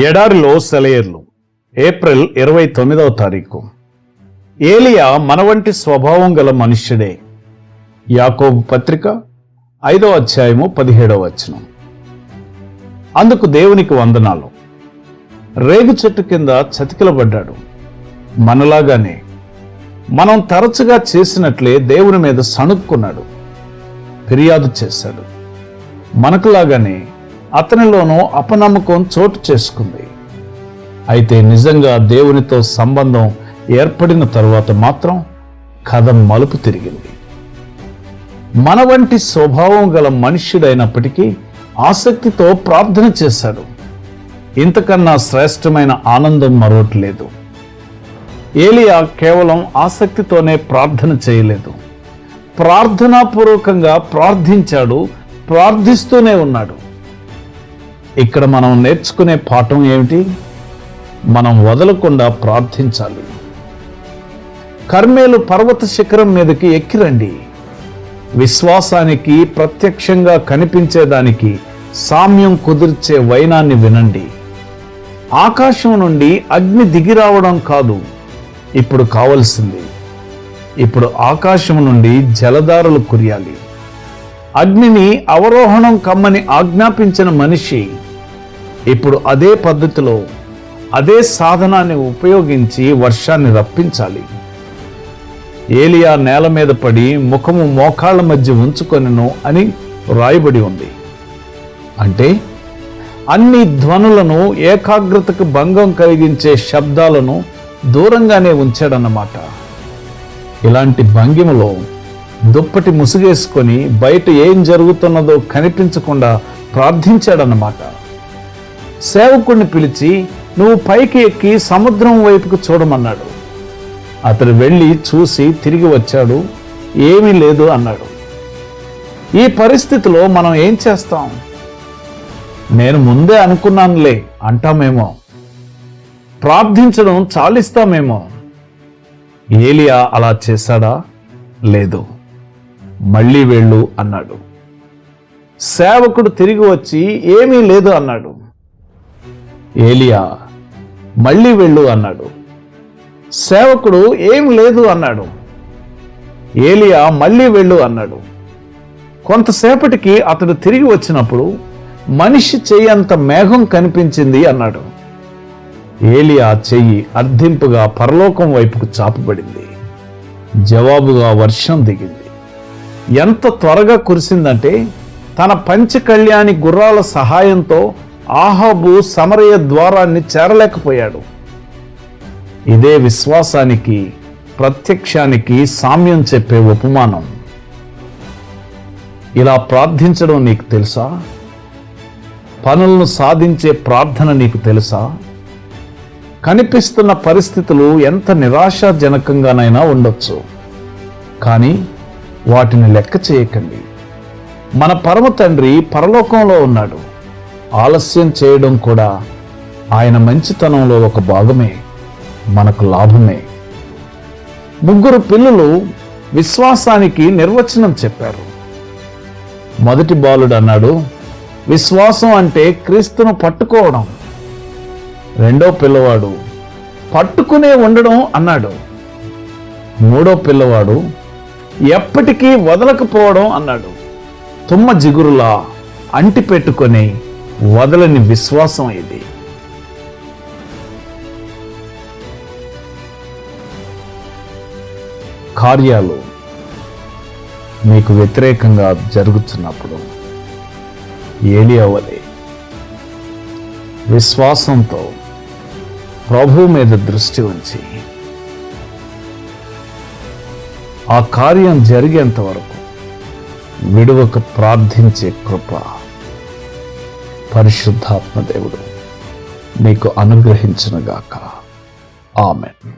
ఎడారిలో సెలయర్లు. ఏప్రిల్ ఇరవై తొమ్మిదవ తారీఖు. ఏలియా మన వంటి స్వభావం గల మనుష్యుడే. యాకోబు పత్రిక ఐదవ అధ్యాయము పదిహేడవ వచనం. అందుకు దేవునికి వందనాలు. రేగు చెట్టు కింద చతికిలబడ్డాడు. మనలాగానే మనం తరచుగా చేసినట్లే దేవుని మీద సణుక్కున్నాడు. ఫిర్యాదు చేశాడు. మనకులాగానే అతనిలోనూ అపనమ్మకం చోటు చేసుకుంది. అయితే నిజంగా దేవునితో సంబంధం ఏర్పడిన తరువాత మాత్రం కథ మలుపు తిరిగింది. మన వంటి స్వభావం గల మనుష్యుడైనప్పటికీ ఆసక్తితో ప్రార్థన చేశాడు. ఇంతకన్నా శ్రేష్టమైన ఆనందం మరొకటి లేదు. ఏలియా కేవలం ఆసక్తితోనే ప్రార్థన చేయలేదు. ప్రార్థనాపూర్వకంగా ప్రార్థించాడు ప్రార్థిస్తూనే ఉన్నాడు. ఇక్కడ మనం నేర్చుకునే పాఠం ఏమిటి? మనం వదలకుండా ప్రార్థించాలి. కర్మేలు పర్వత శిఖరం మీదకి ఎక్కిరండి. విశ్వాసానికి ప్రత్యక్షంగా కనిపించేదానికి సామ్యం కుదిర్చే వైనాన్ని వినండి. ఆకాశం నుండి అగ్ని దిగిరావడం కాదు ఇప్పుడు కావలసింది. ఇప్పుడు ఆకాశం నుండి జలధారలు కురియాలి. అగ్నిని అవరోహణం కమ్మని ఆజ్ఞాపించిన మనిషి ఇప్పుడు అదే పద్ధతిలో అదే సాధనాన్ని ఉపయోగించి వర్షాన్ని రప్పించాలి. ఏలియా నేల మీద పడి ముఖము మోకాళ్ళ మధ్య ఉంచుకొనెను అని రాయబడి ఉంది. అంటే అన్ని ధ్వనులను ఏకాగ్రతకు భంగం కలిగించే శబ్దాలను దూరంగానే ఉంచాడన్నమాట. ఇలాంటి భంగిమలో దుప్పటి ముసుగేసుకొని బయట ఏం జరుగుతున్నదో కనిపించకుండా ప్రార్థించాడన్నమాట. సేవకుడిని పిలిచి నువ్వు పైకి ఎక్కి సముద్రం వైపుకు చూడమన్నాడు. అతడు వెళ్ళి చూసి తిరిగి వచ్చాడు. ఏమీ లేదు అన్నాడు. ఈ పరిస్థితిలో మనం ఏం చేస్తాం? నేను ముందే అనుకున్నానులే అంటామేమో. ప్రార్థించడం చాలిస్తామేమో. ఏలియా అలా చేశాడా? లేదు. మళ్ళీ వెళ్ళు అన్నాడు. సేవకుడు తిరిగి వచ్చి ఏమీ లేదు అన్నాడు. ఏలియా మళ్ళీ వెళ్ళు అన్నాడు. సేవకుడు ఏం లేదు అన్నాడు. ఏలియా మళ్ళీ వెళ్ళు అన్నాడు. కొంతసేపటికి అతడు తిరిగి వచ్చినప్పుడు మనిషి చెయ్యంత మేఘం కనిపించింది అన్నాడు. ఏలియా చెయ్యి అర్ధింపుగా పరలోకం వైపుకు చాపబడింది. జవాబుగా వర్షం దిగింది. ఎంత త్వరగా కురిసిందంటే తన పంచకళ్యాణి గుర్రాల సహాయంతో ఆహాబు సమరయ ద్వారాన్ని చేరలేకపోయాడు. ఇదే విశ్వాసానికి ప్రత్యక్షానికి సామ్యం చెప్పే ఉపమానం. ఇలా ప్రార్థించడం నీకు తెలుసా? పనులను సాధించే ప్రార్థన నీకు తెలుసా? కనిపిస్తున్న పరిస్థితులు ఎంత నిరాశాజనకంగానైనా ఉండొచ్చు. కానీ వాటిని లెక్క చేయకండి. మన పరమ తండ్రి పరలోకంలో ఉన్నాడు. ఆలస్యం చేయడం కూడా ఆయన మంచితనంలో ఒక భాగమే మనకు లాభమే. ముగ్గురు పిల్లలు విశ్వాసానికి నిర్వచనం చెప్పారు. మొదటి బాలుడు అన్నాడు విశ్వాసం అంటే క్రీస్తును పట్టుకోవడం. రెండో పిల్లవాడు పట్టుకునే ఉండడం అన్నాడు. మూడో పిల్లవాడు ఎప్పటికీ వదలకపోవడం అన్నాడు. తుమ్మ జిగురులా అంటి పెట్టుకొని వదలని విశ్వాసం ఇది. కార్యాలు మీకు వ్యతిరేకంగా జరుగుతున్నప్పుడు ఏలి అవ్వలే విశ్వాసంతో ప్రభు మీద దృష్టి ఉంచి ఆ కార్యం జరిగేంత వరకు విడువక ప్రార్థించే కృప పరిశుద్ధాత్మ దేవుడు మీకు అనుగ్రహించునుగాక. ఆమెన్.